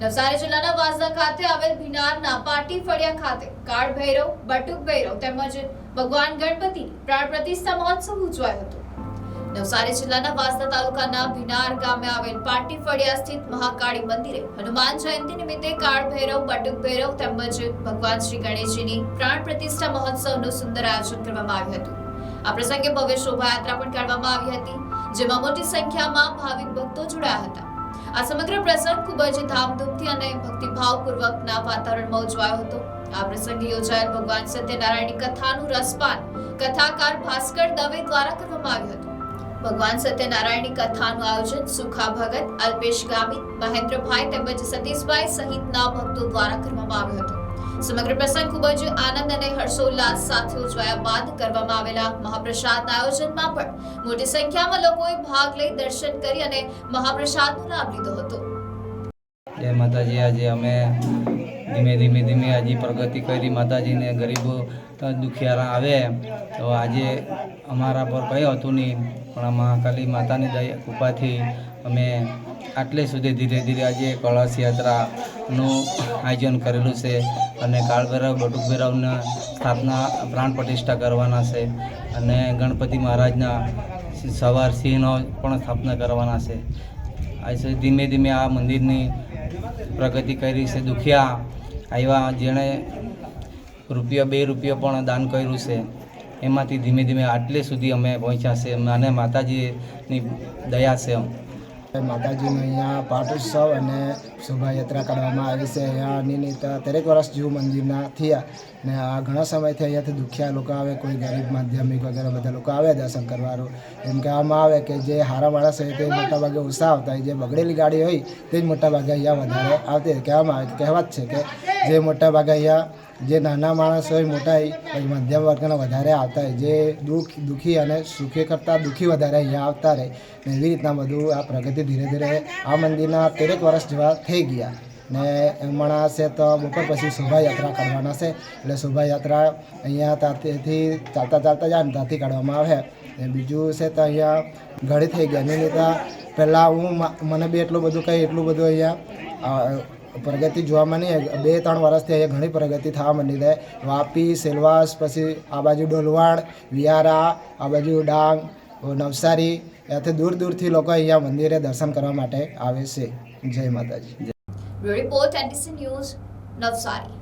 નવસારી જિલ્લાના વાંસદા ખાતે આવેલ ભીનારના પાટી ફળિયા ખાતે કાળ ભૈરવ, બટુક ભૈરવ તેમજ ભગવાન ગણપતિ પ્રાણ પ્રતિષ્ઠા મહોત્સવ ઉજવાયો હતો. નવસારી જિલ્લાના વાંસદા તાલુકાના ભીનાર ગામે આવેલ પાટી ફળિયા સ્થિત મહાકાળી મંદિરે હનુમાન જયંતિ નિમિત્તે કાળ ભૈરવ, બટુક ભૈરવ તેમજ ભગવાન શ્રી ગણેશજીની પ્રાણ પ્રતિષ્ઠા મહોત્સવનું સુંદર આયોજન કરવામાં આવ્યું હતું. આ પ્રસંગે ભવ્ય શોભાયાત્રા પણ કાઢવામાં આવી હતી, જેમાં મોટી સંખ્યામાં ભાવિક ભક્તો જોડાયા હતા. આ સમગ્ર પ્રસંગ ખૂબ જ ધામધૂમથી અને ભક્તિભાવપૂર્વકના વાતાવરણમાં ઉજવાયો હતો. આ પ્રસંગે યોજાયેલ ભગવાન સત્યનારાયણની કથાનું રસપાન કથાકાર ભાસ્કર દવે દ્વારા કરવામાં આવ્યું હતું. ભગવાન સત્યનારાયણની કથાનું આયોજન સુખા ભગત, અલ્પેશ ગામિત, મહેન્દ્રભાઈ તેમજ સતીશભાઈ સહિતના ભક્તો દ્વારા કરવામાં આવ્યો હતો. સમગ્ર પ્રસંગ ખૂબ જ આનંદ અને હર્ષોલ્લાસ સાથે ઉજવાયા બાદ કરવામાં આવેલા મહાપ્રસાદના આયોજનમાં પણ મોટી સંખ્યામાં લોકોએ ભાગ લઈ દર્શન કરી અને મહાપ્રસાદનો લાભ લીધો હતો. જય માતાજી, આજે અમે ધીમે ધીમે ધીમે હજી પ્રગતિ કરી. માતાજીને ગરીબો દુખિયારા આવે, તો આજે અમારા પર કંઈ હતું નહીં. પણ મહાકાલી માતાની દયા કૃપાથી અમે આટલે સુધી ધીરે ધીરે આજે કળશ યાત્રાનું આયોજન કરેલું છે અને કાળભૈરવ બટુક ભૈરવના સ્થાપના પ્રાણ પ્રતિષ્ઠા કરવાના છે અને ગણપતિ મહારાજના સવાર સિંહનો પણ સ્થાપના કરવાના છે. આજે ધીમે ધીમે આ મંદિરની પ્રગતિ કરી છે. દુખિયા આવ્યા જેણે રૂપિયા બે રૂપિયા પણ દાન કર્યું છે. એમાંથી ધીમે ધીમે આટલે સુધી અમે પહોંચ્યા છે. અને માતાજીની દયા છે. માતાજીનો અહીંયા પાટોત્સવ અને શોભાયાત્રા કાઢવામાં આવી છે. અહીંયા નિમિત્ત દરેક વર્ષ જીવ મંદિરના થયા ને આ ઘણા સમયથી અહીંયાથી દુખિયા લોકો આવે, કોઈ ગરીબ માધ્યમિક વગેરે બધા લોકો આવે દર્શન કરવાનું. એમ કહેવામાં આવે કે જે હારા માણસ હોય તે મોટાભાગે ઓછા આવતા હોય. જે બગડેલી ગાડી હોય તે જ મોટાભાગે અહીંયા વધારે આવતી કહેવામાં આવે, કહેવત છે કે જે મોટાભાગે અહીંયા જે નાના માણસ હોય, મોટા હોય મધ્યમ વર્ગના વધારે આવતા હોય, જે દુઃખ, દુઃખી અને સુખી કરતાં દુઃખી વધારે અહીંયા આવતા રહે, ને એવી રીતના બધું આ પ્રગતિ ધીરે ધીરે આ મંદિરના તેરેક વર્ષ જેવા થઈ ગયા. ને હમણાં છે તો બપોર પછી શોભાયાત્રા કરવાના છે. એટલે શોભાયાત્રા અહીંયા ત્યાંથી ચાલતા ચાલતા જાય ને ત્યાંથી કાઢવામાં આવે. ને બીજું છે તો અહીંયા ઘડી થઈ ગયા. એની લીધે પહેલાં હું મને બી એટલું બધું કંઈ એટલું બધું અહીંયા પ્રગતિ જોવા મળી. બે ત્રણ વર્ષથી અહીંયા ઘણી પ્રગતિ થવા માંડી છે વાપી, સેલવાસ, પછી આ બાજુ ડોલવાણ, વિયારા, આ બાજુ ડાંગ, નવસારી ત્યાંથી દૂર દૂરથી લોકો અહીંયા મંદિરે દર્શન કરવા માટે આવે છે. જય માતાજી. Report NDC news, Navsari.